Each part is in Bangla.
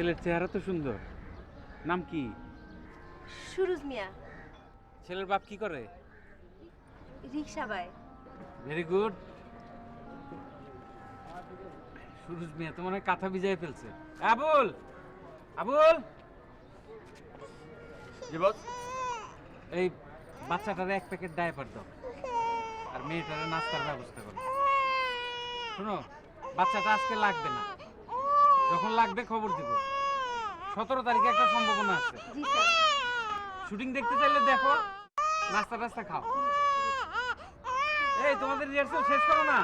ছেলের চেহারা তো সুন্দর। নাম কি? সুরুজ মিয়া। ছেলের বাপ কি করে? রিক্সা বাই ভেরি গুড সুরজ মিয়া তো মনে হয় কাঁথা ভিজাই ফেলছে। আবুল! আবুল! বস। এই বাচ্চাটারে এক প্যাকেট ডায়পার দাও। আর মেয়েটারে নাস্তার ব্যবস্থা করো। শোনো বাচ্চাটা আজকে লাগবে না। যখন লাগবে খবর দিব। সতেরো তারিখে একটা সম্ভাবনা আছে। শুটিং দেখতে চাইলে দেখো নাস্তা টাস্তা খাও। এই তোমাদের রিহার্সাল শেষ করো না?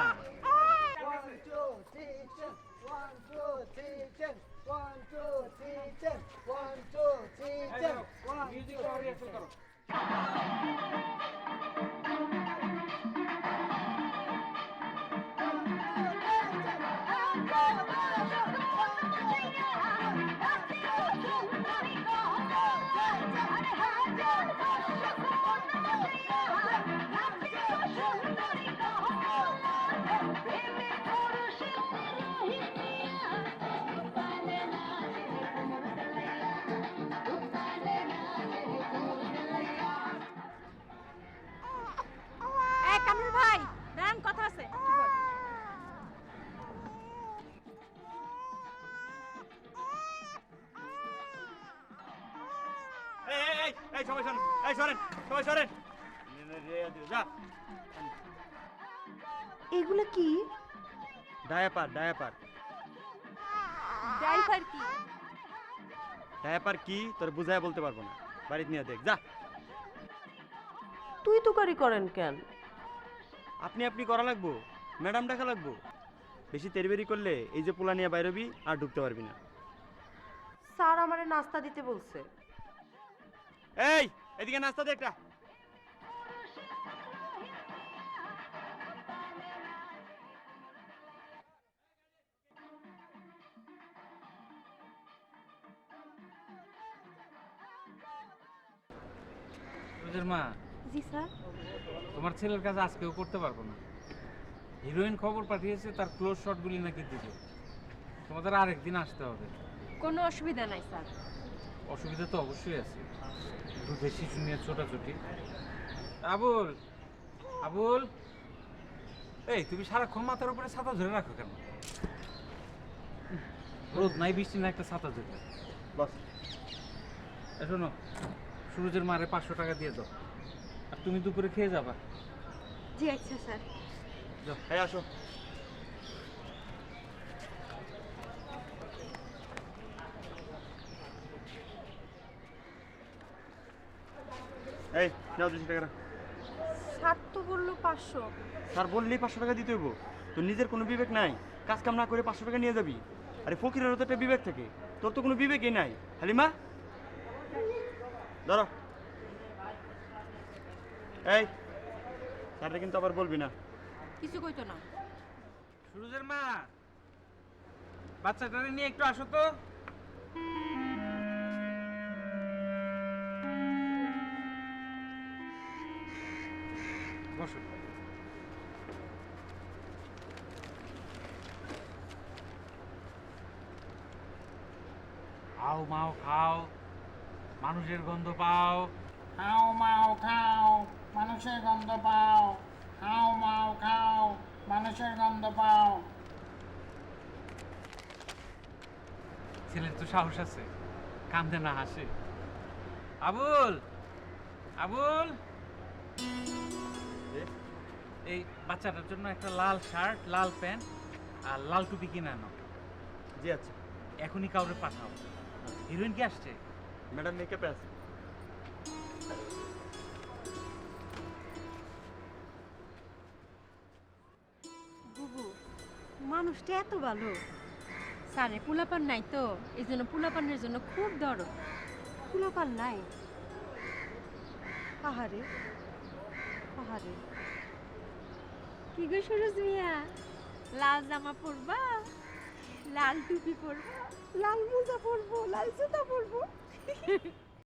এই সবাই সরেন এই সরেন সবাই সরেন। যা। এগুলো কি? Diaper diaper. ড্রাইভার কি? ডায়াপার কি? তোর বুঝায় বলতে পারব না। বাড়িতে নিয়ে দেখ যা। তুই তুকারি করেন কেন? আপনি আপনি করা লাগবো। ম্যাডাম ডাকা লাগবো। বেশি তেরবেরি করলে এই যে পোলা নিয়ে বাইরবি আর ঢুকতে পারবি না। স্যার আমারে নাস্তা দিতে বলছে। এই এদিকে নাস্তা দে একটা। মা জি স্যার। তোমার ছেলের কাজ আজকেও করতে পারব না। হিরোইন খবর পাঠিয়েছে তার ক্লোজ শটগুলি নাকি দিবে। তোমাদের আরেকদিন আসতে হবে। কোনো অসুবিধা নাই স্যার। অসুবিধা তো অবশ্যই আছে। দুধের শিশু নিয়ে ছোটাছুটি। আবুল আবুল। এই তুমি সারাক্ষণ মাথার উপরে ছাতা ধরে রাখো কেন? রোদ নাই বৃষ্টি না একটা ছাতা ধরে বস। শোনো সুরজের মারে পাঁচশো টাকা দিয়ে দাও। আর তুমি দুপুরে খেয়ে যাবা। জি আচ্ছা স্যার। যাও। এই আসো। এই নাও দুশো টাকা। স্যার তো বলল পাঁচশো। স্যার বললেই পাঁচশো টাকা দিতে হইব। তোর নিজের কোনো বিবেক নাই। কাজ কাম না করে পাঁচশো টাকা নিয়ে যাবি। আরে ফকিরেরও তো একটা বিবেক থাকে। তোর তো কোনো বিবেকই নাই। হালিমা? ধরো। এই স্যারটা কিন্তু আবার বলবি না। কিছু কইতো না। সুরজের মা বাচ্চাটারে নিয়ে একটু আসো তো। বসো। খাও মাও খাও। মানুষের গন্ধ পাও। খাও মাও খাও। মানুষের গন্ধ পাও। খাও মাও খাও। মানুষের গন্ধ পাও। ছেলের তো সাহস আছে। কান্দে না হাসে। আবুল! আবুল! এই বাচ্চাটার জন্য একটা লাল শার্ট লাল প্যান্ট আর লাল টুপি কিনে আনো। জি আচ্ছা। এখনই কাউরে পাঠাও। হিরোইন কি আসছে? ম্যাডাম মেকআপে আছে। বুবু মানুষটা এত ভালো। স্যারে পোলাপান নাই তো এই জন্য পোলাপানের জন্য খুব দরদ। কুলোপাল নাই? পাহাড়ে পাহাড়ে। কি গো সরোজ মিয়া? লাল জামা পরবা? লাল টুপি পরবা? লাল মোজা পরবো লাল জুতা পরবো।